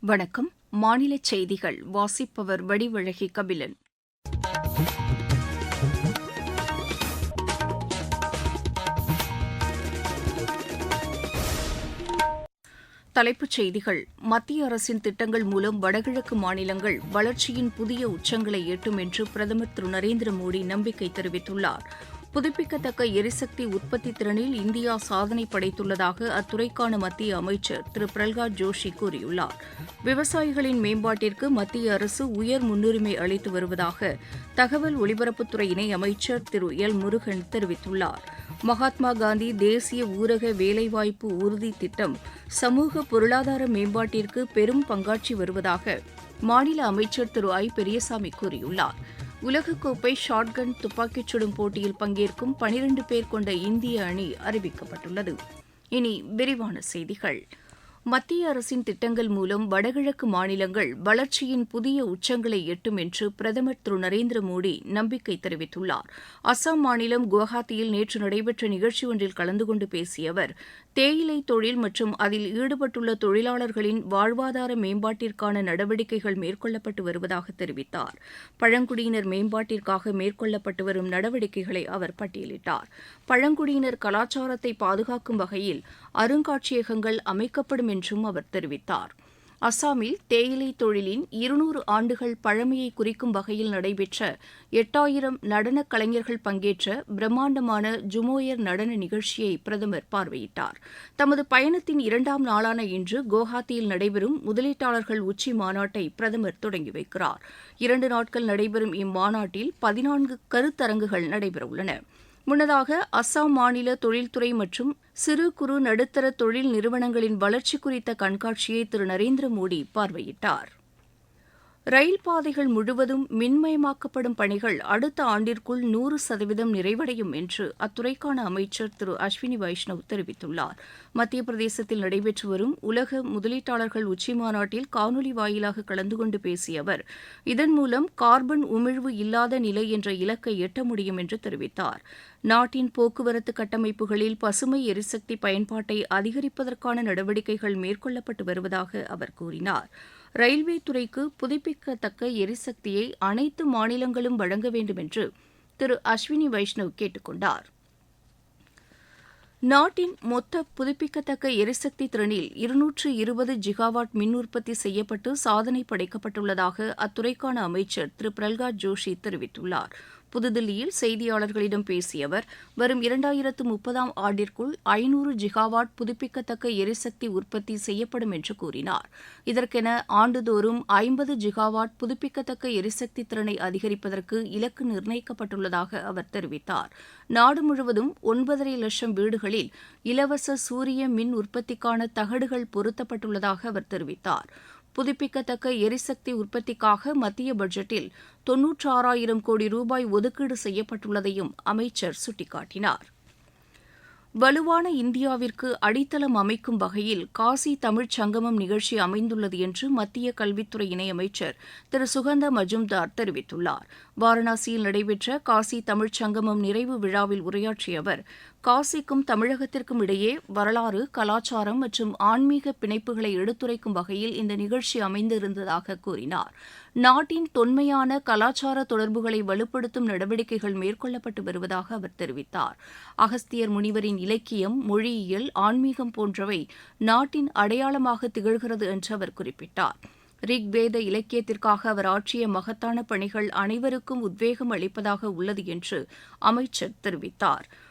வணக்கம். மாநில செய்திகள். வாசிப்பவர் வடிவழகி கபிலன். தலைப்புச் செய்திகள். மத்திய அரசின் திட்டங்கள் மூலம் வடகிழக்கு மாநிலங்கள் வளர்ச்சியின் புதிய உச்சங்களை எட்டும் என்று பிரதமர் திரு நரேந்திர மோடி நம்பிக்கை தெரிவித்துள்ளார். புதுப்பிக்கத்தக்க எரிசக்தி உற்பத்தி திறனில் இந்தியா சாதனை படைத்துள்ளதாக அத்துறைக்கான மத்திய அமைச்சர் திரு. பிரல்காத் ஜோஷி கூறியுள்ளார். விவசாயிகளின் மேம்பாட்டிற்கு மத்திய அரசு உயர் முன்னுரிமை அளித்து வருவதாக தகவல் ஒலிபரப்புத்துறை இணையமைச்சர் திரு. எல். முருகன் தெரிவித்துள்ளார். மகாத்மா காந்தி தேசிய ஊரக வேலைவாய்ப்பு உறுதி திட்டம் சமூக பொருளாதார மேம்பாட்டிற்கு பெரும் பங்காற்றி வருவதாக மாநில அமைச்சர் திரு. ஐ. பெரியசாமி கூறியுள்ளார். உலகக்கோப்பை ஷாட்கன் துப்பாக்கிச் சுடும் போட்டியில் பங்கேற்கும் பனிரண்டு பேர் கொண்ட இந்திய அணி அறிவிக்கப்பட்டுள்ளது. இனி விரிவான செய்திகள். மத்திய அரசின் திட்டங்கள் மூலம் வடகிழக்கு மாநிலங்கள் வளர்ச்சியின் புதிய உச்சங்களை எட்டும் என்று பிரதமர் திரு நரேந்திர மோடி நம்பிக்கை தெரிவித்துள்ளார். அசாம் மாநிலம் குவஹாத்தியில் நேற்று நடைபெற்ற நிகழ்ச்சி ஒன்றில் கலந்து கொண்டு பேசிய அவர் தேயிலை தொழில் மற்றும் அதில் ஈடுபட்டுள்ள தொழிலாளர்களின் வாழ்வாதார மேம்பாட்டிற்கான நடவடிக்கைகள் மேற்கொள்ளப்பட்டு வருவதாக தெரிவித்தார். பழங்குடியினர் மேம்பாட்டிற்காக மேற்கொள்ளப்பட்டு வரும் நடவடிக்கைகளை அவர் பட்டியலிட்டார். பழங்குடியினர் கலாச்சாரத்தை பாதுகாக்கும் வகையில் அருங்காட்சியகங்கள் அமைக்கப்படும் என்றும் அவர் தெரிவித்தார். அசாமில் தேயிலை தொழிலின் இருநூறு ஆண்டுகள் பழமையை குறிக்கும் வகையில் நடைபெற்ற எட்டாயிரம் நடனக் கலைஞர்கள் பங்கேற்ற பிரம்மாண்டமான ஜுமோயர் நடன நிகழ்ச்சியை பிரதமர் பார்வையிட்டார். தமது பயணத்தின் இரண்டாம் நாளான இன்று குவஹாத்தியில் நடைபெறும் முதலீட்டாளர்கள் உச்சி மாநாட்டை பிரதமர் தொடங்கி வைக்கிறார். இரண்டு நாட்கள் நடைபெறும் இம்மாநாட்டில் பதினான்கு கருத்தரங்குகள் நடைபெறவுள்ளன. முன்னதாக அஸ்ஸாம் மாநில தொழில்துறை மற்றும் சிறு குறு நடுத்தர தொழில் நிறுவனங்களின் வளர்ச்சி குறித்த கண்காட்சியை திரு. நரேந்திர மோடி பார்வையிட்டார். ரயில் பாதைகள் முழுவதும் மின்மயமாக்கப்படும் பணிகள் அடுத்த ஆண்டிற்குள் நூறு சதவீதம் நிறைவடையும் என்று அத்துறைக்கான அமைச்சர் திரு அஸ்வினி வைஷ்ணவ் தெரிவித்துள்ளார். மத்திய பிரதேசத்தில் நடைபெற்று வரும் உலக முதலீட்டாளர்கள் உச்சிமாநாட்டில் காணொலி வாயிலாக கலந்து கொண்டு பேசிய அவர் இதன் மூலம் கார்பன் உமிழ்வு இல்லாத நிலை என்ற இலக்கை எட்ட முடியும் என்று தெரிவித்தார். நாட்டின் போக்குவரத்து கட்டமைப்புகளில் பசுமை எரிசக்தி பயன்பாட்டை அதிகரிப்பதற்கான நடவடிக்கைகள் மேற்கொள்ளப்பட்டு வருவதாக அவர் கூறினார். ரயில்வே துறைக்கு புதுப்பிக்கத்தக்க எரிசக்தியை அனைத்து மாநிலங்களும் வழங்க வேண்டும் என்று திரு அஸ்வினி வைஷ்ணவ் கேட்டுக் கொண்டார் நாட்டின் மொத்த புதுப்பிக்கத்தக்க எரிசக்தி திறனில் இருநூற்று இருபது ஜிகாவாட் மின் உற்பத்தி செய்யப்பட்டு சாதனை படைக்கப்பட்டுள்ளதாக அத்துறைக்கான அமைச்சர் திரு பிரல்காத் ஜோஷி தெரிவித்துள்ளார். புதுதில்லியில் செய்தியாளர்களிடம் பேசிய அவர் வரும் இரண்டாயிரத்து முப்பதாம் ஆண்டிற்குள் ஐநூறு ஜிகாவாட் புதுப்பிக்கத்தக்க எரிசக்தி உற்பத்தி செய்யப்படும் என்று கூறினார். இதற்கென ஆண்டுதோறும் ஐம்பது ஜிகாவாட் புதுப்பிக்கத்தக்க எரிசக்தி திறனை அதிகரிப்பதற்கு இலக்கு நிர்ணயிக்கப்பட்டுள்ளதாக அவர் தெரிவித்தார். நாடு முழுவதும் ஒன்பதரை லட்சம் வீடுகளில் இலவச சூரிய மின் உற்பத்திக்கான தகடுகள் பொருத்தப்பட்டுள்ளதாக அவர் தெரிவித்தார். புதுப்பிக்கத்தக்க எரிசக்தி உற்பத்திக்காக மத்திய பட்ஜெட்டில் தொன்னூற்றாறாயிரம் கோடி ரூபாய் ஒதுக்கீடு செய்யப்பட்டுள்ளதையும் அமைச்சர் சுட்டிக்காட்டினார். வலுவான இந்தியாவிற்கு அடித்தளம் அமைக்கும் வகையில் காசி தமிழ்ச் சங்கமம் நிகழ்ச்சி அமைந்துள்ளது என்று மத்திய கல்வித்துறை இணையமைச்சர் திரு. சுகந்த மஜும்தார் தெரிவித்துள்ளார். வாரணாசியில் நடைபெற்ற காசி தமிழ்ச் சங்கமம் நிறைவு விழாவில் உரையாற்றிய அவர் காசிக்கும் தமிழகத்திற்கும் இடையே வரலாறு கலாச்சாரம் மற்றும் ஆன்மீக பிணைப்புகளை எடுத்துரைக்கும் வகையில் இந்த நிகழ்ச்சி அமைந்திருந்ததாக கூறினார். நாட்டின் தொன்மையான கலாச்சார தொடர்புகளை வலுப்படுத்தும் நடவடிக்கைகள் மேற்கொள்ளப்பட்டு வருவதாக அவர் தெரிவித்தார். அகஸ்தியர் முனிவரின் இலக்கியம் மொழியியல் ஆன்மீகம் போன்றவை நாட்டின் அடையாளமாக திகழ்கிறது என்று அவர் குறிப்பிட்டார். ரிக்வேத இலக்கியத்திற்காக அவர் ஆற்றிய மகத்தான பணிகள் அனைவருக்கும் உத்வேகம் அளிப்பதாக உள்ளது என்று அமைச்சர் தெரிவித்தார்.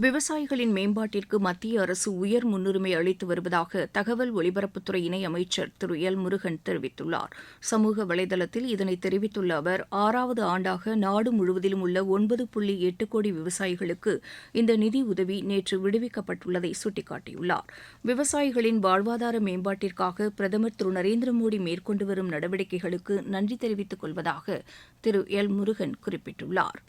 விவசாயிகளின் மேம்பாட்டிற்கு மத்திய அரசு உயர் முன்னுரிமை அளித்து வருவதாக தகவல் ஒலிபரப்புத்துறை இணை அமைச்சர் திரு. எல். முருகன் தெரிவித்துள்ளார். சமூக வலைதளத்தில் இதனை தெரிவித்துள்ள அவர் ஆறாவது ஆண்டாக நாடு முழுவதிலும் உள்ள ஒன்பது புள்ளி எட்டு கோடி விவசாயிகளுக்கு இந்த நிதி உதவி நேற்று விடுவிக்கப்பட்டுள்ளதை சுட்டிக்காட்டியுள்ளார். விவசாயிகளின் வாழ்வாதார மேம்பாட்டிற்காக பிரதமர் திரு. நரேந்திர மோடி மேற்கொண்டு வரும் நடவடிக்கைகளுக்கு நன்றி தெரிவித்துக் கொள்வதாக திரு. எல். முருகன் குறிப்பிட்டுள்ளார்.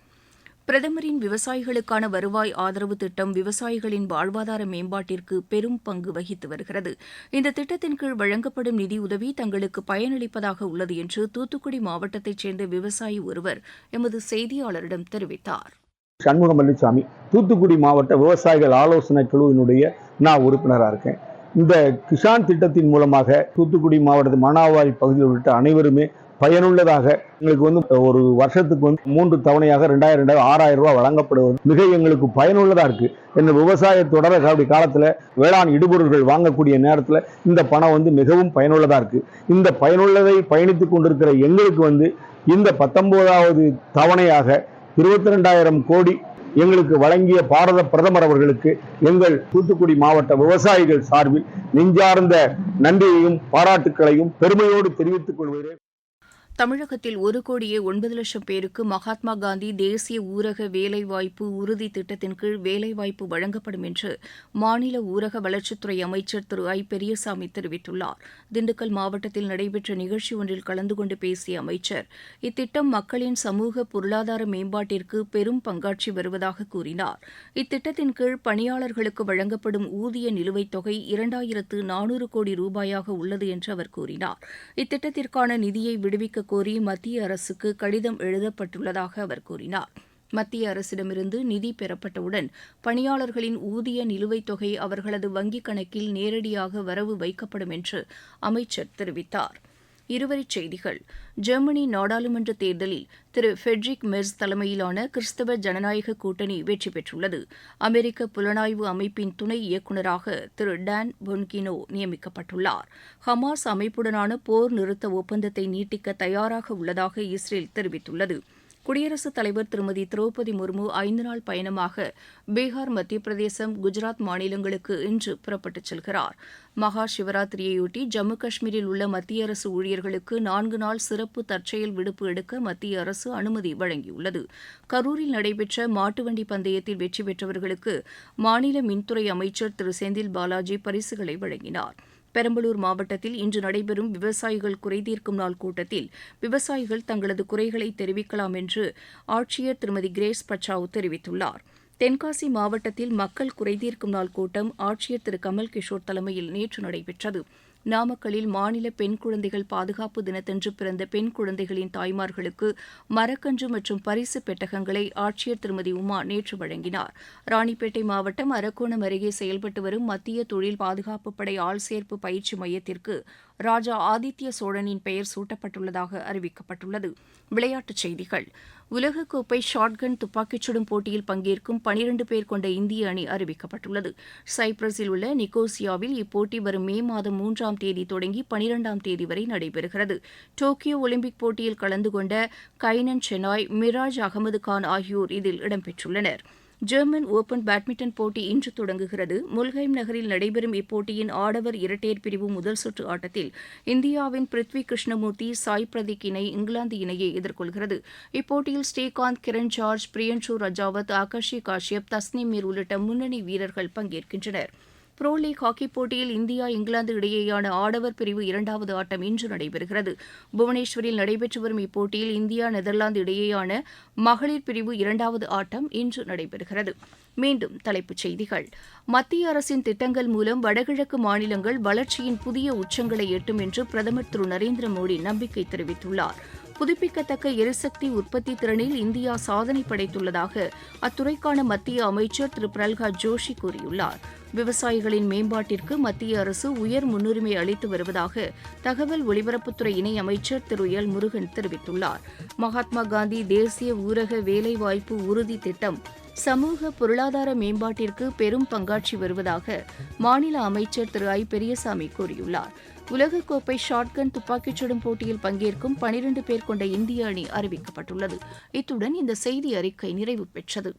பிரதமரின் விவசாயிகளுக்கான வருவாய் ஆதரவு திட்டம் விவசாயிகளின் வாழ்வாதார மேம்பாட்டிற்கு பெரும் பங்கு வகித்து வருகிறது. இந்த திட்டத்தின் கீழ் வழங்கப்படும் நிதியுதவி தங்களுக்கு பயனளிப்பதாக உள்ளது என்று தூத்துக்குடி மாவட்டத்தைச் சேர்ந்த விவசாயி ஒருவர் எமது செய்தியாளரிடம் தெரிவித்தார். சண்முக பழனிசாமி தூத்துக்குடி மாவட்ட விவசாயிகள் ஆலோசனை குழுவினுடைய நான் உறுப்பினராக இருக்கேன். இந்த கிஷான் திட்டத்தின் மூலமாக தூத்துக்குடி மாவட்டத்து மணாவாரி பகுதியில் உள்ளிட்ட அனைவருமே பயனுள்ளதாக எங்களுக்கு வந்து ஒரு வருஷத்துக்கு வந்து மூன்று தவணையாக ரெண்டாயிரம் ரெண்டாயிரம் ஆறாயிரம் ரூபாய் வழங்கப்படுவது மிக எங்களுக்கு பயனுள்ளதாக இருக்கு. இந்த விவசாய தொடர அப்படி காலத்தில் வேளாண் இடுபொருள்கள் வாங்கக்கூடிய நேரத்தில் இந்த பணம் வந்து மிகவும் பயனுள்ளதாக இருக்கு. இந்த பயனுள்ளதை பயணித்துக் கொண்டிருக்கிற எங்களுக்கு வந்து இந்த பத்தொன்பதாவது தவணையாக இருபத்தி ரெண்டாயிரம் கோடி எங்களுக்கு வழங்கிய பாரத பிரதமர் அவர்களுக்கு எங்கள் தூத்துக்குடி மாவட்ட விவசாயிகள் சார்பில் நெஞ்சார்ந்த நன்றியையும் பாராட்டுக்களையும் பெருமையோடு தெரிவித்துக் கொள்கிறேன். தமிழகத்தில் ஒரு கோடியே ஒன்பது லட்சம் பேருக்கு மகாத்மா காந்தி தேசிய ஊரக வேலைவாய்ப்பு உறுதி திட்டத்தின் கீழ் வேலைவாய்ப்பு வழங்கப்படும் என்று மாநில ஊரக வளர்ச்சித்துறை அமைச்சர் திரு ஐ பெரியசாமி தெரிவித்துள்ளார். திண்டுக்கல் மாவட்டத்தில் நடைபெற்ற நிகழ்ச்சி ஒன்றில் கலந்து கொண்டு பேசிய அமைச்சர் இத்திட்டம் மக்களின் சமூக பொருளாதார மேம்பாட்டிற்கு பெரும் பங்காற்றி வருவதாக கூறினார். இத்திட்டத்தின் கீழ் பணியாளர்களுக்கு வழங்கப்படும் ஊதிய நிலுவைத் தொகை இரண்டாயிரத்து நானூறு கோடி ரூபாயாக உள்ளது என்று அவர் கூறினார். இத்திட்டத்திற்கான நிதியை விடுவிக்க கோரி மத்திய அரசுக்கு கடிதம் எழுதப்பட்டுள்ளதாக அவர் கூறினார். மத்திய அரசிடமிருந்து நிதி பெறப்பட்டவுடன் பணியாளர்களின் ஊதிய நிலுவைத் தொகை அவர்களது வங்கிக் கணக்கில் நேரடியாக வரவு வைக்கப்படும் என்று அமைச்சர் தெரிவித்தார். இருவரிச் செய்திகள். ஜெர்மனி நாடாளுமன்ற தேர்தலில் திரு ஃபெட்ரிக் மெர்ஸ் தலைமையிலான கிறிஸ்தவ ஜனநாயக கூட்டணி வெற்றி பெற்றுள்ளது. அமெரிக்க புலனாய்வு அமைப்பின் துணை இயக்குநராக திரு டான் பொன்கினோ நியமிக்கப்பட்டுள்ளார். ஹமாஸ் அமைப்புடனான போர் நிறுத்த ஒப்பந்தத்தை நீட்டிக்க தயாராக உள்ளதாக இஸ்ரேல் தெரிவித்துள்ளது. குடியரசுத் தலைவர் திருமதி திரௌபதி முர்மு ஐந்து நாள் பயணமாக பீகார் மத்திய பிரதேசம் குஜராத் மாநிலங்களுக்கு இன்று புறப்பட்டுச் செல்கிறார். மகா சிவராத்திரியையொட்டி ஜம்மு காஷ்மீரில் உள்ள மத்திய அரசு ஊழியர்களுக்கு நான்கு நாள் சிறப்பு தற்செயல் விடுப்பு எடுக்க மத்திய அரசு அனுமதி வழங்கியுள்ளது. கரூரில் நடைபெற்ற மாட்டுவண்டி பந்தயத்தில் வெற்றி பெற்றவர்களுக்கு மாநில மின்துறை அமைச்சர் திரு செந்தில் பாலாஜி பரிசுகளை வழங்கினார். பெரம்பலூர் மாவட்டத்தில் இன்று நடைபெறும் விவசாயிகள் குறைதீர்க்கும் நாள் கூட்டத்தில் விவசாயிகள் தங்களது குறைகளை தெரிவிக்கலாம் என்று ஆட்சியர் திருமதி கிரேஸ் பச்சாவ் தெரிவித்துள்ளார். தென்காசி மாவட்டத்தில் மக்கள் குறைதீர்க்கும் நாள் கூட்டம் ஆட்சியர் திரு. கமல் கிஷோர் தலைமையில் நேற்று நடைபெற்றது. நாமக்கல்லில் மாநில பெண் குழந்தைகள் பாதுகாப்பு தினத்தன்று பிறந்த பெண் குழந்தைகளின் தாய்மார்களுக்கு மரக்கன்று மற்றும் பரிசு பெட்டகங்களை ஆட்சியர் திருமதி உமா நேற்று வழங்கினார். ராணிப்பேட்டை மாவட்டம் அரக்கோணம் அருகே செயல்பட்டு வரும் மத்திய தொழில் பாதுகாப்பு படை ஆள்சேர்ப்பு பயிற்சி மையத்திற்கு ராஜா ஆதித்ய சோழனின் பெயர் சூட்டப்பட்டுள்ளதாக அறிவிக்கப்பட்டுள்ளது. விளையாட்டுச் செய்திகள். உலகக்கோப்பை ஷாட்கன் துப்பாக்கிச் சுடும் போட்டியில் பங்கேற்கும் பனிரண்டு பேர் கொண்ட இந்திய அணி அறிவிக்கப்பட்டுள்ளது. சைப்ரஸில் உள்ள நிக்கோசியாவில் இப்போட்டி வரும் மே மாதம் மூன்றாம் தேதி தொடங்கி பனிரெண்டாம் தேதி வரை நடைபெறுகிறது. டோக்கியோ ஒலிம்பிக் போட்டியில் கலந்து கொண்ட கைனன் செனாய் மிராஜ் அகமது கான் ஆகியோர் இதில் இடம்பெற்றுள்ளனர். ஜெர்மன் ஓபன் பேட்மிண்டன் போட்டி இன்று தொடங்குகிறது. முல்ஹைம் நகரில் நடைபெறும் இப்போட்டியின் ஆடவர் இரட்டையர் பிரிவு முதல் சுற்று ஆட்டத்தில் இந்தியாவின் பிருத்வி கிருஷ்ணமூர்த்தி சாய் பிரதீக் இணை இங்கிலாந்து இணையை எதிர்கொள்கிறது. இப்போட்டியில் ஸ்ரீகாந்த் கிரண் ஜார்ஜ் பிரியன்ஷு ரஜாவத் ஆகாஷி காஷ்யப் தஸ்னி மீர் உள்ளிட்ட முன்னணி வீரர்கள் பங்கேற்கின்றனர். ப்ரோ லீக் ஹாக்கி போட்டியில் இந்தியா இங்கிலாந்து இடையேயான ஆடவர் பிரிவு இரண்டாவது ஆட்டம் இன்று நடைபெறுகிறது. புவனேஸ்வரில் நடைபெற்று வரும் இப்போட்டியில் இந்தியா நெதர்லாந்து இடையேயான மகளிர் பிரிவு இரண்டாவது ஆட்டம் இன்று நடைபெறுகிறது. மீண்டும் தலைப்புச் செய்திகள். மத்திய அரசின் திட்டங்கள் மூலம் வடகிழக்கு மாநிலங்கள் வளர்ச்சியின் புதிய உச்சங்களை எட்டும் என்று பிரதமர் திரு நரேந்திர மோடி நம்பிக்கை தெரிவித்துள்ளார். புதுப்பிக்கத்தக்க எரிசக்தி உற்பத்தி திறனில் இந்தியா சாதனை படைத்துள்ளதாக அத்துறைக்கான மத்திய அமைச்சர் திரு. பிரல்ஹாத் ஜோஷி கூறியுள்ளார். விவசாயிகளின் மேம்பாட்டிற்கு மத்திய அரசு உயர் முன்னுரிமை அளித்து வருவதாக தகவல் ஒலிபரப்புத்துறை இணை அமைச்சர் திரு. எல். முருகன் தெரிவித்துள்ளார். மகாத்மா காந்தி தேசிய ஊரக வேலைவாய்ப்பு உறுதி திட்டம் சமூக பொருளாதார மேம்பாட்டிற்கு பெரும் பங்காற்றி வருவதாக மாநில அமைச்சர் திரு ஐ. பெரியசாமி கூறியுள்ளார். உலகக்கோப்பை ஷாட்கன் துப்பாக்கிச் சுடும் போட்டியில் பங்கேற்கும் பனிரண்டு பேர் கொண்ட இந்திய அணி அறிவிக்கப்பட்டுள்ளது. இத்துடன் இந்த செய்தி அறிக்கை நிறைவு பெற்றது.